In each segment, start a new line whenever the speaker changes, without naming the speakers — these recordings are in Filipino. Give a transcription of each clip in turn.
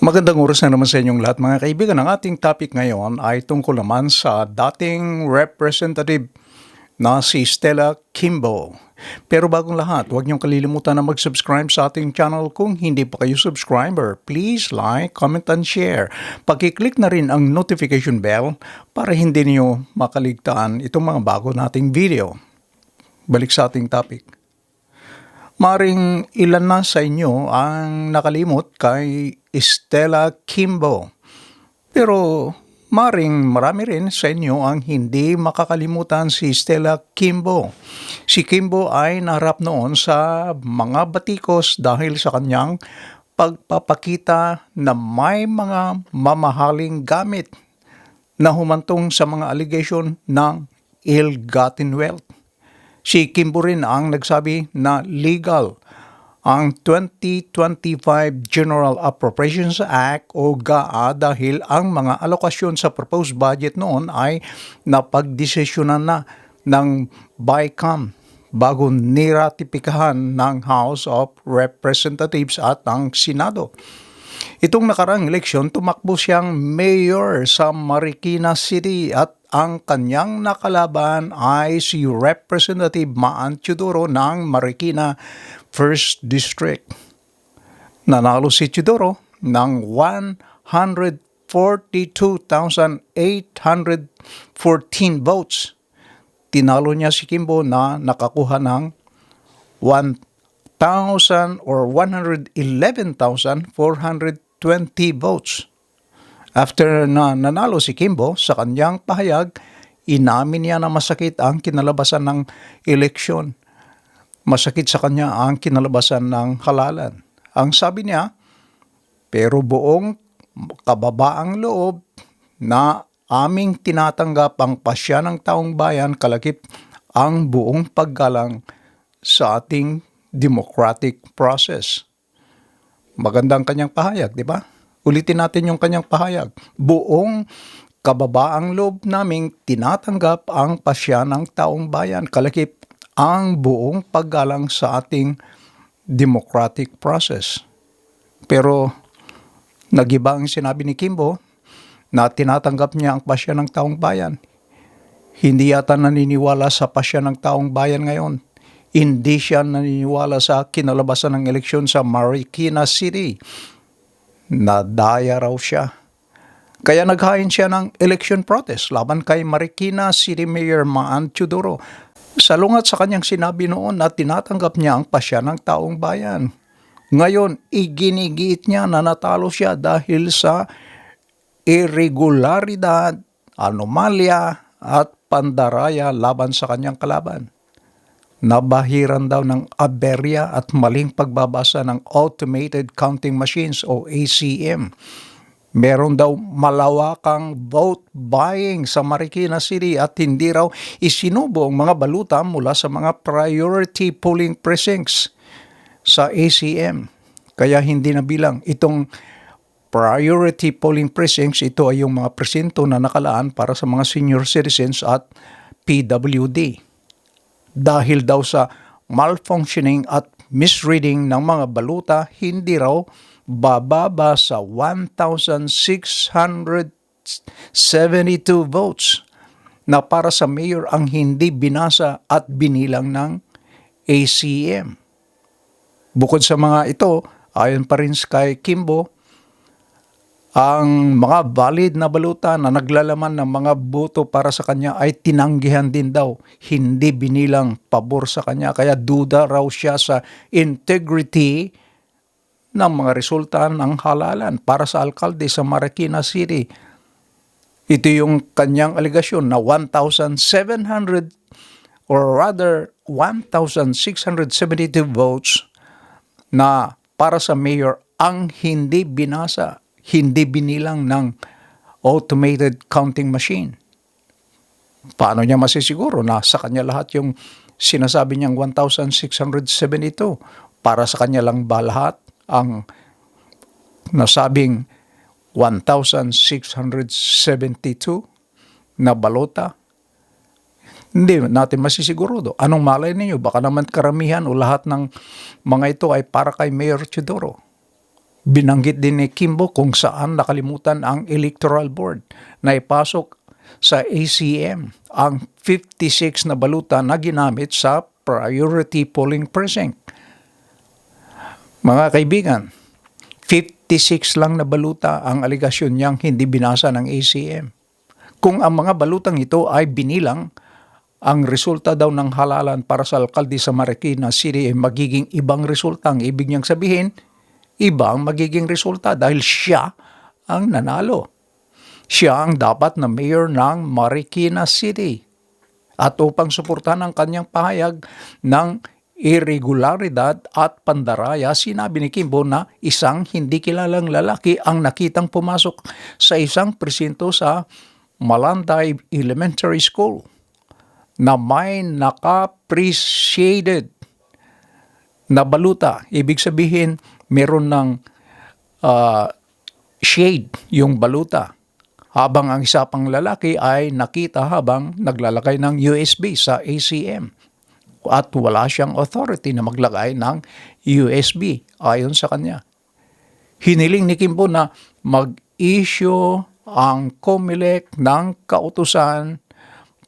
Magandang oras na naman sa inyong lahat mga kaibigan. Ang ating topic ngayon ay tungkol naman sa dating representative na si Stella Kimbo. Pero bagong lahat, huwag niyong kalilimutan na mag-subscribe sa ating channel kung hindi pa kayo subscriber. Please like, comment, and share. Pagkiklik na rin ang notification bell para hindi niyo makaligtaan itong mga bago nating video. Balik sa ating topic. Maring ilan na sa inyo ang nakalimot kay Stella Kimbo. Pero maring marami rin sa inyo ang hindi makakalimutan si Stella Kimbo. Si Kimbo ay naharap noon sa mga batikos dahil sa kanyang pagpapakita na may mga mamahaling gamit na humantong sa mga allegation ng ill-gotten wealth. Si Kimbo rin ang nagsabi na legal ang 2025 General Appropriations Act o GAA dahil ang mga alokasyon sa proposed budget noon ay napagdesisyonan na ng BICAM bago niratipikahan ng House of Representatives at ang Senado. Itong nakarang eleksyon, tumakbo siyang mayor sa Marikina City at ang kanyang nakalaban ay si Representative Maan Chudoro ng Marikina 1st District. Nanalo si Chudoro ng 142,814 votes. Tinalo niya si Kimbo na nakakuha ng 1,000 or 111,420 votes. After na nanalo si Kimbo sa kanyang pahayag, inamin niya na masakit ang kinalabasan ng eleksyon. Masakit sa kanya ang kinalabasan ng halalan. Ang sabi niya, pero buong kababaang loob na aming tinatanggap ang pasya ng taong bayan kalakip ang buong paggalang sa ating democratic process. Magandang kanyang pahayag, di ba? Ulitin natin yung kanyang pahayag. Buong kababaang loob naming tinatanggap ang pasya ng taong bayan kalakip ang buong paggalang sa ating democratic process. Pero nagiba ang sinabi ni Kimbo na tinatanggap niya ang pasya ng taong bayan. Hindi yata naniniwala sa pasya ng taong bayan ngayon. Hindi siya naniniwala sa kinalabasan ng eleksyon sa Marikina City. Nadaya raw siya. Kaya naghain siya ng election protest laban kay Marikina City Mayor Maan Chudoro. Salungat sa kanyang sinabi noon na tinatanggap niya ang pasya ng taong bayan. Ngayon, iginigiit niya na natalo siya dahil sa irregularidad, anomalya at pandaraya laban sa kanyang kalaban. Nabahiran daw ng aberya at maling pagbabasa ng Automated Counting Machines o ACM. Meron daw malawakang vote buying sa Marikina City at hindi raw isinubo ang mga baluta mula sa mga priority polling precincts sa ACM. Kaya hindi na bilang itong priority polling precincts, ito ay yung mga presinto na nakalaan para sa mga senior citizens at PWD. Dahil daw sa malfunctioning at misreading ng mga baluta, hindi raw bababa sa 1,672 votes na para sa mayor ang hindi binasa at binilang ng ACM. Bukod sa mga ito, ayon pa rin kay Kimbo, ang mga valid na baluta na naglalaman ng mga boto para sa kanya ay tinanggihan din daw. Hindi binilang pabor sa kanya. Kaya duda raw siya sa integrity ng mga resulta ng halalan para sa alkalde sa Marikina City. Ito yung kanyang aligasyon na 1,700 or rather 1,672 votes na para sa mayor ang hindi binasa hindi binilang ng automated counting machine. Paano niya masisiguro na sa kanya lahat yung sinasabi niyang 1,672? Para sa kanya lang ba lahat ang nasabing 1,672 na balota? Hindi natin masisiguro. Anong malay ninyo? Baka naman karamihan o lahat ng mga ito ay para kay Mayor Chidoro Binanggit din ni Kimbo kung saan nakalimutan ang Electoral Board na ipasok sa ACM ang 56 na baluta na ginamit sa priority polling precinct. Mga kaibigan, 56 lang na baluta ang aligasyon niyang hindi binasa ng ACM. Kung ang mga balutang ito ay binilang, ang resulta daw ng halalan para sa alkalde sa Marikina City ay magiging ibang resulta. Ang ibig niyang sabihin, ibang magiging resulta dahil siya ang nanalo. Siya ang dapat na mayor ng Marikina City. At upang suportahan ang kanyang pahayag ng irregularidad at pandaraya, sinabi ni Kimbo na isang hindi kilalang lalaki ang nakitang pumasok sa isang presinto sa Malanday Elementary School na may naka-appreciated na baluta. Ibig sabihin, meron ng ah, shade yung baluta. Habang ang isa pang lalaki ay nakita habang naglalagay ng USB sa ACM. At wala siyang authority na maglagay ng USB ayon sa kanya. Hiniling ni Kimbo na mag-issue ang COMELEC ng kautusan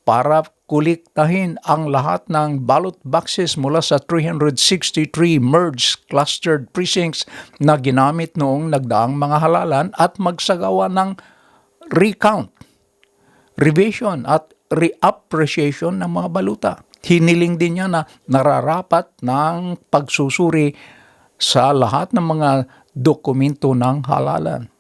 para kuliktahin ang lahat ng ballot boxes mula sa 363 merged clustered precincts na ginamit noong nagdaang mga halalan at magsagawa ng recount, revision at reappreciation ng mga baluta. Hiniling din niya na nararapat ng pagsusuri sa lahat ng mga dokumento ng halalan.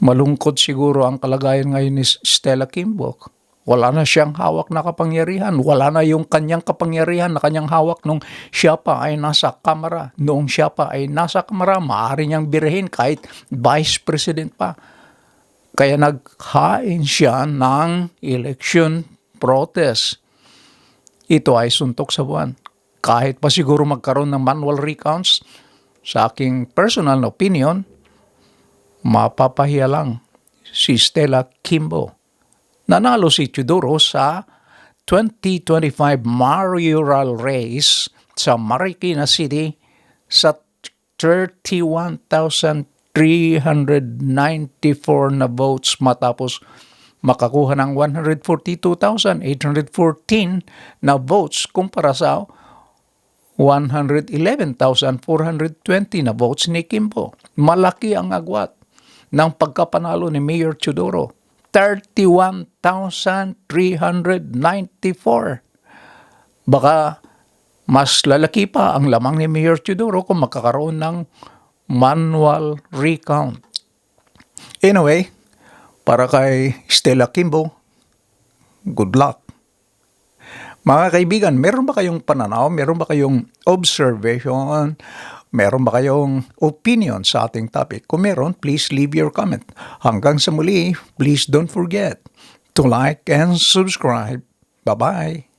Malungkot siguro ang kalagayan ngayon ni Stella Kimbok. Wala na siyang hawak na kapangyarihan. Wala na yung kanyang kapangyarihan na kanyang hawak nung siya pa ay nasa kamara. Noong siya pa ay nasa kamara, maaari niyang birahin kahit vice president pa. Kaya naghain siya ng election protest. Ito ay suntok sa buwan. Kahit pa siguro magkaroon ng manual recounts, sa aking personal na opinion, mapapahiya lang si Stella Kimbo. Nanalo si Tudoro sa 2025 mayoral race sa Marikina City sa 31,394 na votes matapos makakuha ng 142,814 na votes kumpara sa 111,420 na votes ni Kimbo. Malaki ang agwat ng pagkapanalo ni Mayor Chudoro. 31,394. Baka mas lalaki pa ang lamang ni Mayor Chudoro kung magkakaroon ng manual recount. Anyway, para kay Stella Kimbo, good luck. Mga kaibigan, meron ba kayong pananaw? Meron ba kayong observation? Meron ba kayong opinion sa ating topic? Kung meron, please leave your comment. Hanggang sa muli, please don't forget to like and subscribe. Bye-bye.